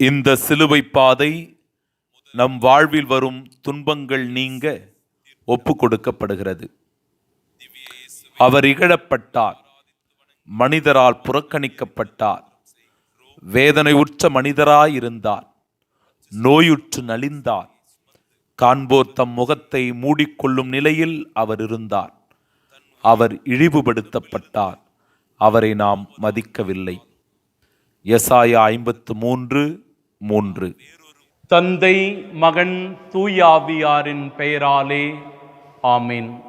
இந்த சிலுவை பாதை நம் வாழ்வில் வரும் துன்பங்கள் நீங்க ஒப்பு கொடுக்கப்படுகிறது அவர் இகழப்பட்டார் மனிதரால் புறக்கணிக்கப்பட்டார் வேதனை உற்ற மனிதராயிருந்தார் நோயுற்று நலிந்தார் காண்போர் தம் முகத்தை மூடிக்கொள்ளும் நிலையில் அவர் இருந்தார். அவர் இழிவுபடுத்தப்பட்டார் அவரை நாம் மதிக்கவில்லை. எசாயா ஐம்பத்து மூன்று மூன்று. தந்தை மகன் தூயாவியாரின் பெயராலே ஆமென்.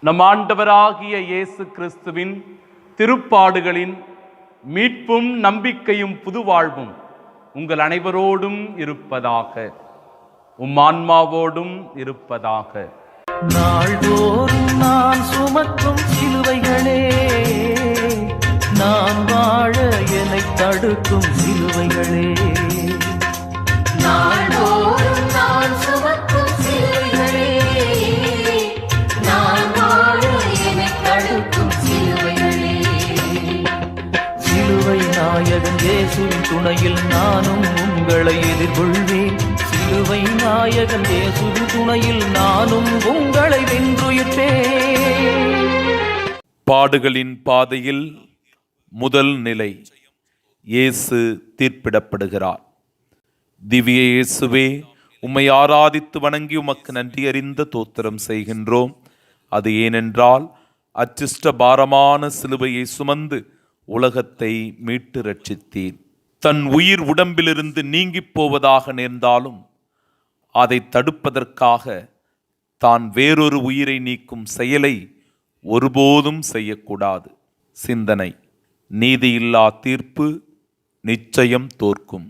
நம் ஆண்டவராகிய இயேசு கிறிஸ்துவின் திருப்பாடுகளின் மீட்பும் நம்பிக்கையும் புதுவாழ்வும் உங்கள் அனைவரோடும் இருப்பதாக உம் ஆன்மாவோடும் இருப்பதாக. நாள்தோறும் நான் சுமக்கும் சிலுவைகளே நான் வாழ என்னை தடுக்கும் சிலுவைகளே. நாள்தோறும் நான் சுமக்கும் சிலுவைகளே, நான் வாழ என்னைத் தடுக்கும் சிலுவைகளே. சிலுவை நாயகன் இயேசுவின் துணையில் நானும் உங்களை எதிர்கொள்வேன். சிலுவை நாயகன் இயேசுவின் துணையில் நானும் உங்களை வென்றுயிர்த்தேன் பாடுகளின் பாதையில் முதல் நிலை இயேசு தீர்ப்பிடப்படுகிறார். திவ்ய இயேசுவே உம்மை ஆராதித்து வணங்கி உமக்கு நன்றி அறிந்த தோத்திரம் செய்கின்றோம். அது ஏனென்றால் அச்சிஷ்ட பாரமான சிலுவையை சுமந்து உலகத்தை மீட்டு ரட்சித்தீர். தன் உயிர் உடம்பிலிருந்து நீங்கிப் போவதாக நேர்ந்தாலும் அதை தடுப்பதற்காக தான் வேறொரு உயிரை நீக்கும் செயலை ஒருபோதும் செய்யக்கூடாது. சிந்தனை. நீதியில்லா தீர்ப்பு நிச்சயம் தோற்கும்.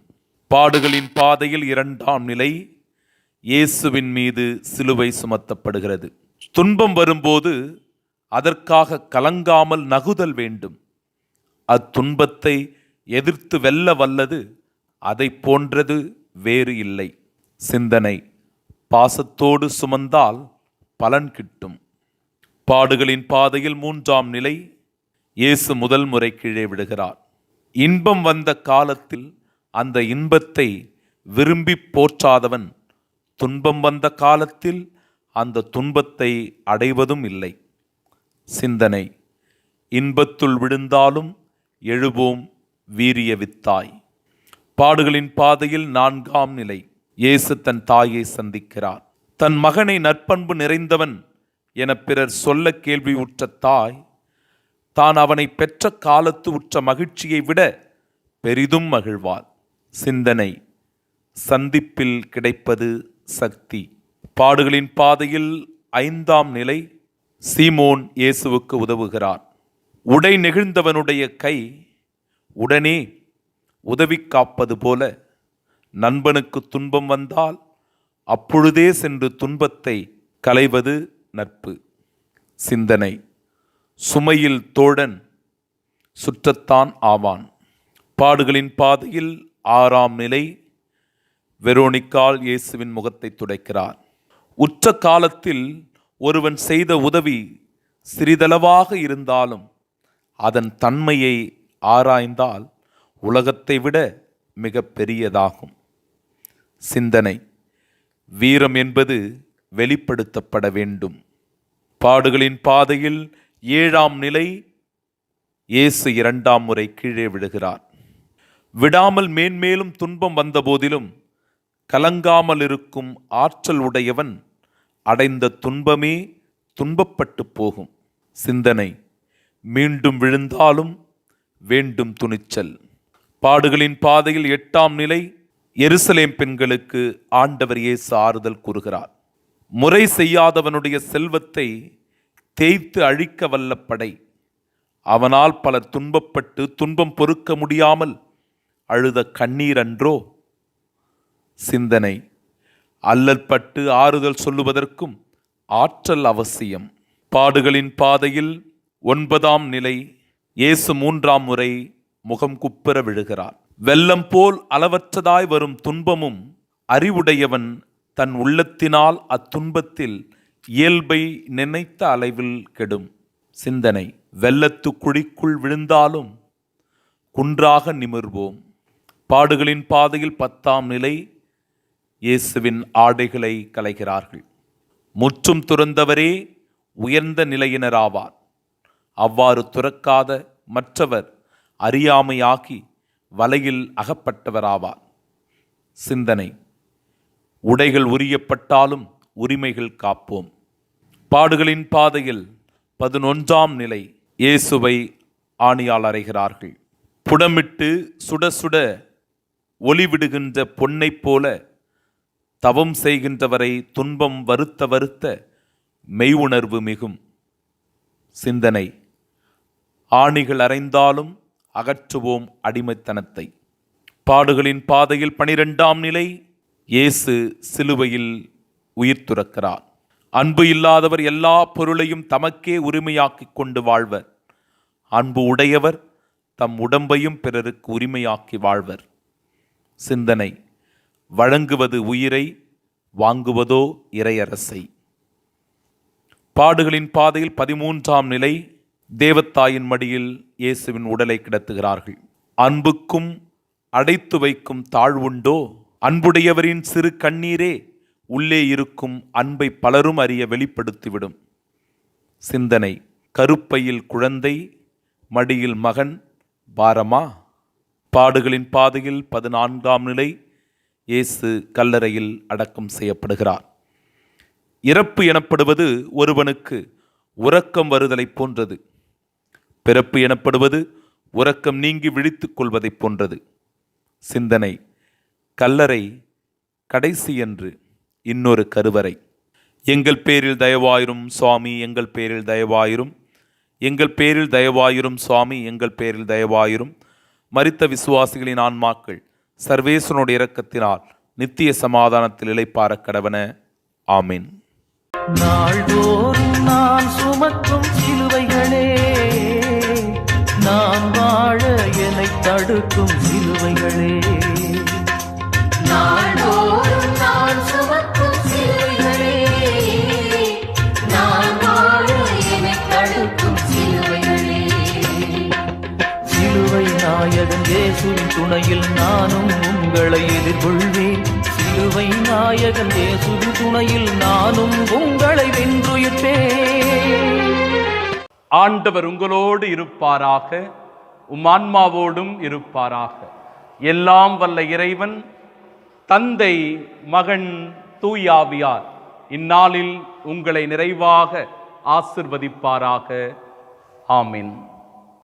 பாடுகளின் பாதையில் இரண்டாம் நிலை இயேசுவின் மீது சிலுவை சுமத்தப்படுகிறது. துன்பம் வரும்போது அதற்காக கலங்காமல் நகுதல் வேண்டும். அத்துன்பத்தை எதிர்த்து வெல்ல வல்லது அதை போன்றது வேறு இல்லை. சிந்தனை பாசத்தோடு சுமந்தால் பலன் கிட்டும். பாடுகளின் பாதையில் மூன்றாம் நிலை இயேசு முதல் முறை கீழே விடுகிறார். இன்பம் வந்த காலத்தில் அந்த இன்பத்தை விரும்பி போற்றாதவன் துன்பம் வந்த காலத்தில் அந்த துன்பத்தை அடைவதும் இல்லை. சிந்தனை இன்பத்துள் விழுந்தாலும் எழுவோம் வீரிய வித்தாய். பாடுகளின் பாதையில் நான்காம் நிலை இயேசு தன் தாயை சந்திக்கிறார். தன் மகனை நற்பண்பு நிறைந்தவன் என பிறர் சொல்ல கேள்வியுற்ற தாய் தான் அவனை பெற்ற காலத்து உற்ற மகிழ்ச்சியை விட பெரிதும் மகிழ்வாள் சிந்தனை. சந்திப்பில் கிடைப்பது சக்தி. பாடுகளின் பாதையில் ஐந்தாம் நிலை சீமோன் இயேசுவுக்கு உதவுகிறார். உடை நெகிழ்ந்தவனுடைய கை உடனே உதவி காப்பது போல நண்பனுக்கு துன்பம் வந்தால் அப்பொழுதே சென்று துன்பத்தை களைவது நட்பு. சிந்தனை. சுமையில் தோழன் சுற்றத்தான் ஆவான். பாடுகளின் பாதையில் ஆறாம் நிலை வெரோனிக்கால் இயேசுவின் முகத்தை துடைக்கிறார். உற்ற காலத்தில் ஒருவன் செய்த உதவி சிறிதளவாக இருந்தாலும் அதன் தன்மையை ஆராய்ந்தால் உலகத்தை விட மிக பெரியதாகும். சிந்தனை வீரம் என்பது வெளிப்படுத்தப்பட வேண்டும். பாடுகளின் பாதையில் ஏழாம் நிலை இயேசு இரண்டாம் முறை கீழே விழுகிறார். விடாமல் மேன்மேலும் துன்பம் வந்தபோதிலும் கலங்காமல் இருக்கும் ஆற்றல் உடையவன் அடைந்த துன்பமே துன்பப்பட்டு போகும். சிந்தனை மீண்டும் விழுந்தாலும் வேண்டும் துணிச்சல். பாடுகளின் பாதையில் எட்டாம் நிலை எருசலேம் பெண்களுக்கு ஆண்டவர் இயேசு ஆறுதல் கூறுகிறார். முறை செய்யாதவனுடைய செல்வத்தை தேய்த்து அழிக்க வல்ல படை. அவனால் பலர் துன்பப்பட்டு துன்பம் பொறுக்க முடியாமல் அழுத கண்ணீர் அன்றோ? சிந்தனை. அல்லற்பட்டு ஆறுதல் சொல்லுவதற்கும் ஆற்றல் அவசியம். பாடுகளின் பாதையில் ஒன்பதாம் நிலை இயேசு மூன்றாம் முறை முகம் குப்புற விழுகிறார். வெள்ளம் போல் அளவற்றதாய் வரும் துன்பமும் அறிவுடையவன் தன் உள்ளத்தினால் அத்துன்பத்தில் இயல்பை நினைத்த அளவில் கெடும். சிந்தனை வெள்ளத்து குழிக்குள் விழுந்தாலும் குன்றாக நிமிர்வோம். பாடுகளின் பாதையில் பத்தாம் நிலை இயேசுவின் ஆடைகளை கலைகிறார்கள் முற்றும் துறந்தவரே உயர்ந்த நிலையினராவார். அவ்வாறு துறக்காத மற்றவர் அறியாமையாகி வலையில் அகப்பட்டவராவார். சிந்தனை. உடைகள் உரியப்பட்டாலும் உரிமைகள் காப்போம். பாடுகளின் பாதையில் பதினொன்றாம் நிலை இயேசுவை ஆணியால் அறைகிறார்கள். புடமிட்டு சுட சுட ஒளிவிடுகின்ற பொன்னைப் போல தவம் செய்கின்றவரை துன்பம் வருத்த வருத்த மெய்வுணர்வு மிகும். சிந்தனை. ஆணிகள் அறைந்தாலும் அகற்றுவோம் அடிமைத்தனத்தை. பாடுகளின் பாதையில் பனிரெண்டாம் நிலை இயேசு சிலுவையில் உயிர் துறக்கிறார். அன்பு இல்லாதவர் எல்லா பொருளையும் தமக்கே உரிமையாக்கிக் கொண்டு வாழ்வர். அன்பு உடையவர் தம் உடம்பையும் பிறருக்கு உரிமையாக்கி வாழ்வர். சிந்தனை வழங்குவது உயிரை வாங்குவதோ இறையரசை. பாடுகளின் பாதையில் பதிமூன்றாம் நிலை தேவத்தாயின் மடியில் இயேசுவின் உடலை கிடத்துகிறார்கள். அன்புக்கும் அடைத்து வைக்கும் தாழ்வுண்டோ? அன்புடையவரின் சிறு கண்ணீரே உள்ளே இருக்கும் அன்பை பலரும் அறிய வெளிப்படுத்திவிடும். சிந்தனை கருப்பையில் குழந்தை மடியில் மகன் பாரமா? பாடுகளின் பாதையில் பதினான்காம் நிலை இயேசு கல்லறையில் அடக்கம் செய்யப்படுகிறார். இறப்பு எனப்படுவது ஒருவனுக்கு உறக்கம் வருதலைப் போன்றது. பிறப்பு எனப்படுவது உறக்கம் நீங்கி விழித்துக் கொள்வதைப் போன்றது. சிந்தனை கல்லறை கடைசி என்று இன்னொரு கருவறை. எங்கள் பேரில் தயவாயிரும் சுவாமி எங்கள் பேரில் தயவாயிரும். எங்கள் பேரில் தயவாயிரும் சுவாமி எங்கள் பேரில் தயவாயிரும். மரித்த விசுவாசிகளின் ஆன்மாக்கள் சர்வேசனுடைய இரக்கத்தினால் நித்திய சமாதானத்தில் இழைப்பார கடவன. ஆமீன். நாள்தோறும் நான் சுமக்கும் சிலுவைகளே நான் வாழ என்னை தடுக்கும் சிலுவைகளே. நாயகன் துணையில் நானும் உங்களை எதிர்கொள்வேன். சிலுவை நாயகன் துணையில் நானும் உங்களை வென்றுயிர்ப்பேன். ஆண்டவர் உங்களோடு இருப்பாராக உமான்மாவோடும் இருப்பாராக. எல்லாம் வல்ல இறைவன் தந்தை மகன் தூயாவியார் இந்நாளில் உங்களை நிறைவாக ஆசிர்வதிப்பாராக. ஆமீன்.